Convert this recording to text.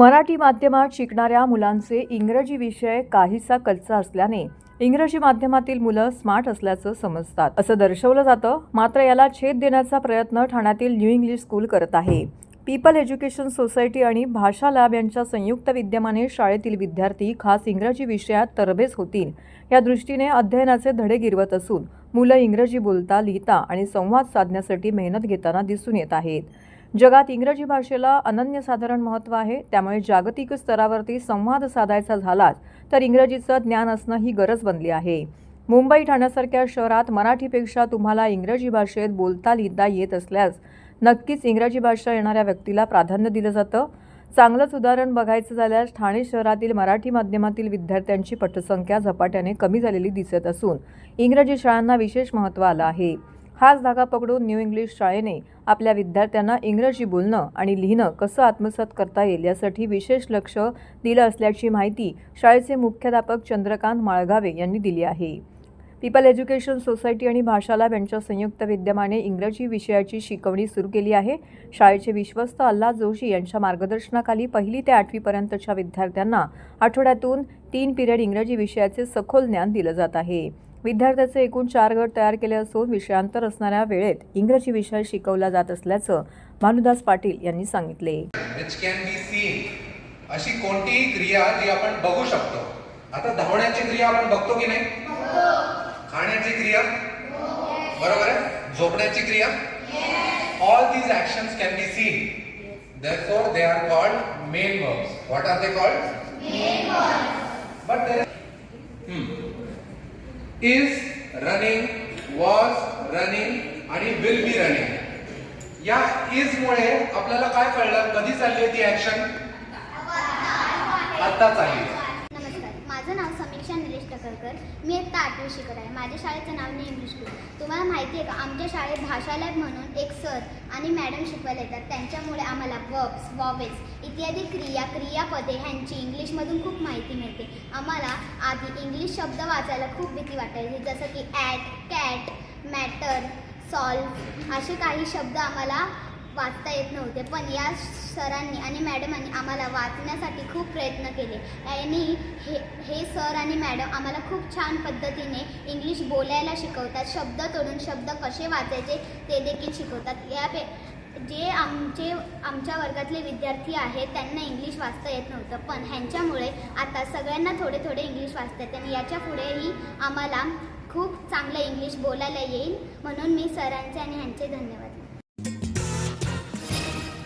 मराठी माध्यमात शिकणाऱ्या मुलांचे इंग्रजी विषय काहीसा कच्चा असल्याने इंग्रजी माध्यमातील मुलं स्मार्ट असल्याचं समजतात. असं दर्शवलं जातं. मात्र याला छेद देण्याचा प्रयत्न ठाण्यातील न्यू इंग्लिश स्कूल करत आहे. पीपल एज्युकेशन सोसायटी आणि भाषा लॅब यांच्या संयुक्त विद्यमाने शाळेतील विद्यार्थी खास इंग्रजी विषयात तरबेज होतील. या दृष्टीने अध्ययनाचे धडे गिरवत असून मुलं इंग्रजी बोलता लिहिता आणि संवाद साधण्यासाठी मेहनत घेताना दिसून येत आहेत. जगात इंग्रजी भाषेला अनन्यसाधारण महत्त्व आहे त्यामुळे जागतिक स्तरावरती संवाद साधायचा झालाच तर इंग्रजीचं ज्ञान असणं ही गरज बनली आहे. मुंबई ठाण्यासारख्या शहरात मराठीपेक्षा तुम्हाला इंग्रजी भाषेत बोलता लिहिता येत असल्यास नक्कीच इंग्रजी भाषा येणाऱ्या व्यक्तीला प्राधान्य दिलं जातं. चांगलंच उदाहरण बघायचं झाल्यास ठाणे शहरातील मराठी माध्यमातील विद्यार्थ्यांची पटसंख्या झपाट्याने कमी झालेली दिसत असून इंग्रजी शाळांना विशेष महत्त्व आलं आहे. हाच धागा पकडून न्यू इंग्लिश शाळेने आपल्या विद्यार्थ्यांना इंग्रजी बोलणं आणि लिहिणं कसं आत्मसात करता येईल यासाठी विशेष लक्ष दिलं असल्याची माहिती शाळेचे मुख्याध्यापक चंद्रकांत माळगावे यांनी दिली आहे. पीपल एज्युकेशन सोसायटी आणि भाषा लॅब यांच्या संयुक्त विद्यमाने इंग्रजी विषयाची शिकवणी सुरू केली आहे. शाळेचे विश्वस्त अल्ला जोशी यांच्या मार्गदर्शनाखाली पहिली ते आठवीपर्यंतच्या विद्यार्थ्यांना आठवड्यातून तीन पिरियड इंग्रजी विषयाचे सखोल ज्ञान दिलं जात आहे. विद्यार्थ्याचे एकूण चार गट तयार केले असून विषयांतर असणाऱ्या वेळेत इंग्रजी विषय शिकवला जात असल्याचं भानुदास पाटील यांनी सांगितले. विच कॅन बी सीन अशी कोणतीही क्रिया जी आपण बघू शकतो. आता धावण्याची क्रिया आपण बघतो की नाही? खाण्याची क्रिया? बरोबर आहे? झोपण्याची क्रिया? All these actions can be seen therefore they are called main verbs. What are they called? Main verbs. Is running was running आणि विल बी रनिंग या इज मुळे आपल्याला काय कळलं? कधी चालली ती ऍक्शन आता चालली. नमस्कार. माझं नाव समीक्षा निलेश टकरकर मी इयत्ता आठवी शिकत आहे. माझ्या शाळेचं नाव न्यू इंग्लिश स्कूल तुम्हाला माहिती आहे का? आमच्या शाळेत भाषा लॅब म्हणून एक सर आणि मॅडम शिकवायला येतात. त्यांच्यामुळे आम्हाला वर्ब्स वॉवेल्स इत्यादी क्रिया क्रियापदे ह्यांची इंग्लिशमधून खूप माहिती मिळते. आम्हाला आधी इंग्लिश शब्द वाचायला खूप भीती वाटायची. जसं की ॲट कॅट मॅटर सॉल्व असे काही शब्द आम्हाला वाचता येत नव्हते. पण या सरांनी आणि मॅडमांनी आम्हाला वाचण्यासाठी खूप प्रयत्न केले. यांनी हे हे सर आणि मॅडम आम्हाला खूप छान पद्धतीने इंग्लिश बोलायला शिकवतात. शब्द तोडून शब्द कसे वाचायचे ते देखील शिकवतात. या पे जे आमचे आमच्या वर्गातले विद्यार्थी आहेत त्यांना इंग्लिश वाचता येत नव्हतं. पण ह्यांच्यामुळे आता सगळ्यांना थोडे थोडे इंग्लिश वाचता येते. आणि याच्या पुढेही आम्हाला खूप चांगलं इंग्लिश बोलायला येईल. म्हणून मी सरांचे आणि ह्यांचे धन्यवाद.